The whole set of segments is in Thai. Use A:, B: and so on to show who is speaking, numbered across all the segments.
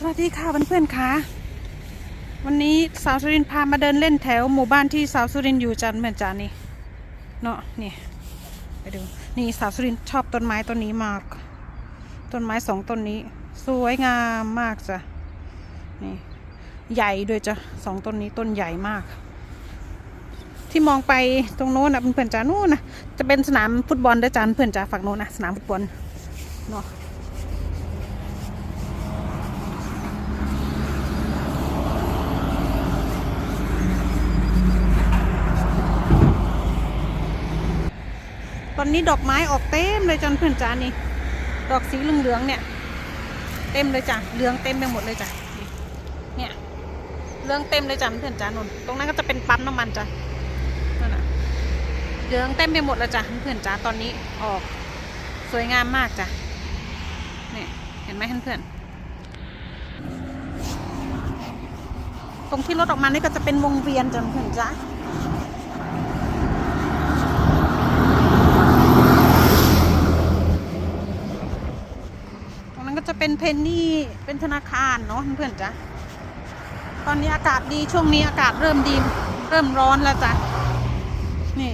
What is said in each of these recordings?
A: สวัสดีค่ะเพื่อนๆค่ะ วันนี้สาวสุรินพามาเดินเล่นแถวหมู่บ้านที่สาวสุรินอยู่จันเหมือนจานนี่เนาะนี่ไปดูนี่สาวสุรินชอบต้นไม้ต้นนี้มาก ต้นไม้สองต้นนี้ สวยงามมากจ้ะนี่ใหญ่ด้วยจ้ะสองต้นนี้ต้นใหญ่มาก ที่มองไปตรงโน้นนะเพื่อนๆจ้านู่นนะจะเป็นสนามฟุตบอลด้วยจ้าเพื่อนจ้าฝั่งโน้นนะสนามฟุตบอลเนาะ ตอนนี้ดอกไม้ออกเต็มเลยจนเพื่อนจ้านี่ ดอกสีเหลืองๆเนี่ย เต็มเลยจ้ะ เหลืองเต็มไปหมดเลยจ้ะ เนี่ย เหลืองเต็มเลยจ้ะเพื่อนจ้านนตรงนั้นก็จะเป็นปั๊มน้ำมันจ้ะ นั่นน่ะ เหลืองเต็มไปหมดแล้วจ้ะเพื่อนจ้าตอนนี้ออก สวยงามมากจ้ะ เนี่ย เห็นไหมเพื่อนตรงที่รถออกมานี่ก็จะเป็นวงเวียนจ้ะเพื่อนจ้า ตรงนั้น ก็จะเป็นเพนนี่เป็นธนาคารเนาะเพื่อนๆจ้ะตอนนี้อากาศดีช่วงนี้อากาศเริ่มดีเริ่มร้อนแล้วจ้ะนี่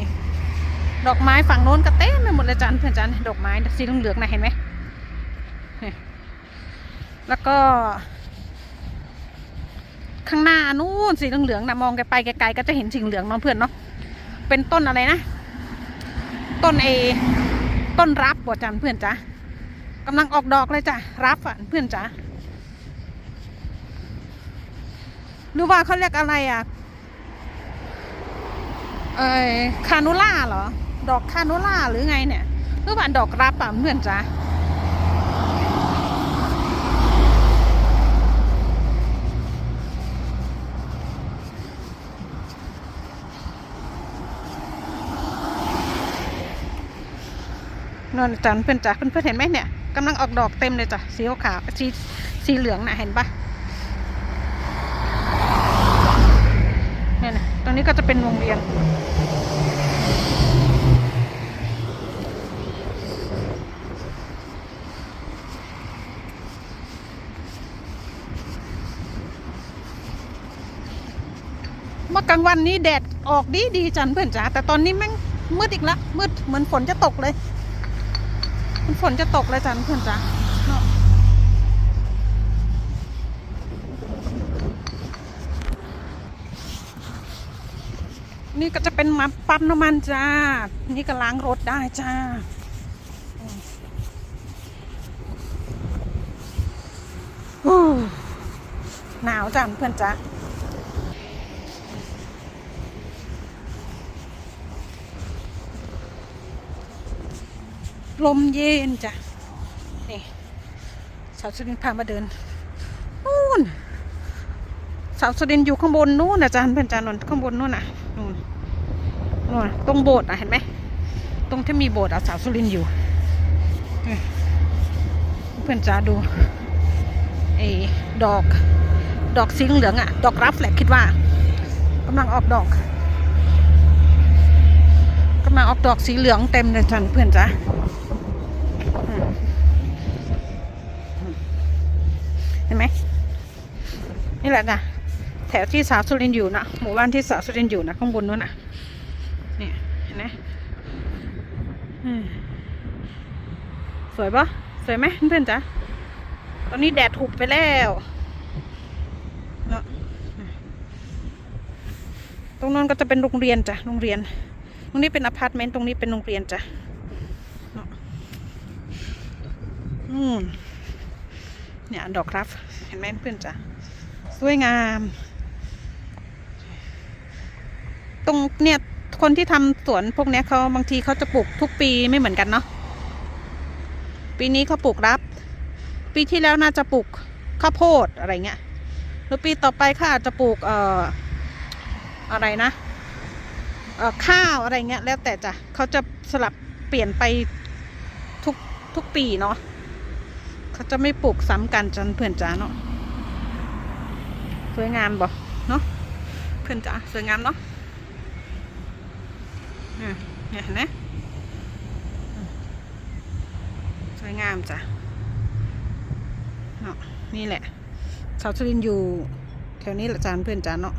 A: ดอกไม้ฝั่งโน้นก็เต็มไปหมดเลยจ้ะเพื่อนจ้ะดอกไม้สีเหลืองๆนะเห็นไหมแล้วก็ ข้างหน้านู้นสีเหลืองๆนะมองไปไกลๆก็จะเห็นสีเหลืองเนาะเพื่อนเนาะเป็นต้นอะไรนะ ต้นเอต้นรับบ่จันเพื่อนจ้ะ กำลังออกดอกเลยจ้ะ รับอะเพื่อนจ้ะหรือว่าเขาเรียกอะไรอะเออคานูล่าเหรอ ดอกคานูล่าหรือไงเนี่ยหรือว่าดอกรับอะเพื่อนจ้ะนอนจันเพื่อนจ้ะเพื่อนเพื่อนเห็นไหมเนี่ย กำลังออกดอกเต็มเลยจ้ะสีขาวสีสีเหลืองน่ะเห็นปะเนี่ยนะตรงนี้ก็จะเป็นวงเวียนเมื่อกลางวันนี้แดดออกดีดีจันเพื่อนจ๋าแต่ตอนนี้แม่งมืดอีกแล้วมืดเหมือนฝนจะตกเลย มันฝนจะตกเลยจันเพื่อนจ๋านาะนี่ก็จะเป็นมาปั๊มน้ำมันจ้า นี่ก็ล้างรถได้จ้า หนาวจันเพื่อนจ๋า ลมเย็นจ้ะ นี่สาวสุรินพามาเดินนู่นสาวสุรินอยู่ข้างบนนู่นนะจ๊ะเพื่อนจานนท์ข้างบนนู่นน่ะนู่นนู่นตรงโบสถ์อะเห็นไหมตรงที่มีโบสถ์อะสาวสุรินอยู่เพื่อนจ้าดูไอ้ดอก ดอกสีเหลืองอะ ดอกรับแหละคิดว่ากำลังออกดอกกำลังออกดอกสีเหลืองเต็มเลยจันเพื่อนจ้า เห็นไหมนี่แหละนะแถวที่สาวสุรินอยู่นะหมู่บ้านที่สาวสุรินอยู่นะข้างบนนู้นนะนี่เห็นไหมสวยปะสวยไหมเพื่อนจ๊ะตอนนี้แดดถูกไปแล้วเนอะตรงนั้นก็จะเป็นโรงเรียนจ้ะโรงเรียน ตรงนี้เป็นอพาร์ตเมนต์ตรงนี้เป็นโรงเรียนจ้ะเนอะนู่น เนี่ยดอกรับเห็นไหมเพื่อนจ้ะสวยงาม ตรงเนี่ยคนที่ทำสวนพวกเนี้ยเขาบางทีเขาจะปลูกทุกปีไม่เหมือนกันเนาะปีนี้เขาปลูกรับ ปีที่แล้วน่าจะปลูกข้าวโพดอะไรเงี้ยหรือปีต่อไปเขาอาจจะปลูกเอ่ออะไรนะเอ่อข้าวอะไรเงี้ยแล้วแต่จ้ะเขาจะสลับเปลี่ยนไปทุกทุกปีเนาะ เขาจะไม่ปลูกซ้ำกันจนเพื่อนจ๋าเนาะสวยงามบ่เนาะเพื่อนจ๋าสวยงามเนาะเนี่ยเห็นไหมสวยงามจ้ะเนาะนี่แหละสาวสุรินอยู่แถวนี้แหละจานเพื่อนจานเนาะ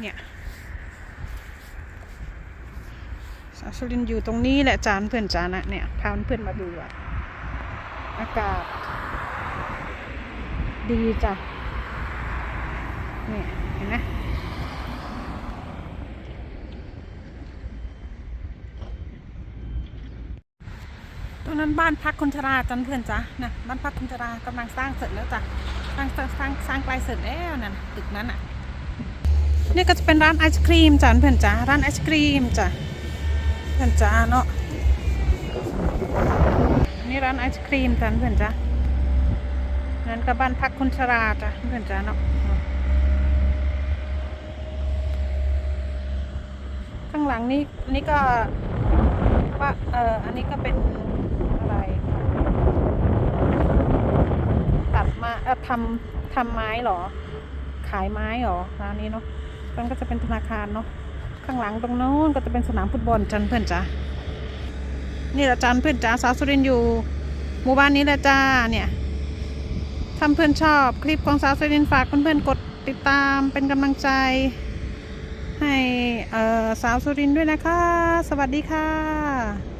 A: เนี่ย สาวสุรินอยู่ตรงนี้แหละจานเพื่อนจานะเนี่ยพาเพื่อนมาดูอะอากาศ ดีจ้ะเนี่ยเห็นไหมตรงนั้นบ้านพักคนชราจันเพื่อนจ้ะนะบ้านพักคนชรากำลังสร้างเสร็จแล้วจ้ะสร้างสร้างสร้างสร้างใกล้เสร็จแล้วนั่นตึกนั้นอะนี่ก็จะเป็นร้านไอศครีมจ้ะเพื่อนจ้ะร้านไอศครีมจ้ะ พื่อนจ้ะเนาะอันนี่ร้านไอศครีมจ้ะเพื่อนจ้ะนั่นก็บ้านพักคนชราจ้ะเพื่อนจ้ะเนาะข้างหลังนี่นี่ก็ว่าเอออันนี้ก็เป็นอะไร ตัดมาเออทำทำไม้เหรอ ขายไม้เหรอร้านนี้เนาะตรงก็จะเป็นธนาคารเนาะ ข้างหลังตรงโน้นก็จะเป็นสนามฟุตบอลจันเพื่อนจ้านี่แหละจันเพื่อนจ้าสาวสุรินอยู่ หมู่บ้านนี้แหละจ้าเนี่ยทำเพื่อนชอบคลิปของสาวสุรินฝากเพื่อนๆกดติดตามเป็นกำลังใจ ให้สาวสุรินด้วยนะคะ สวัสดีค่ะ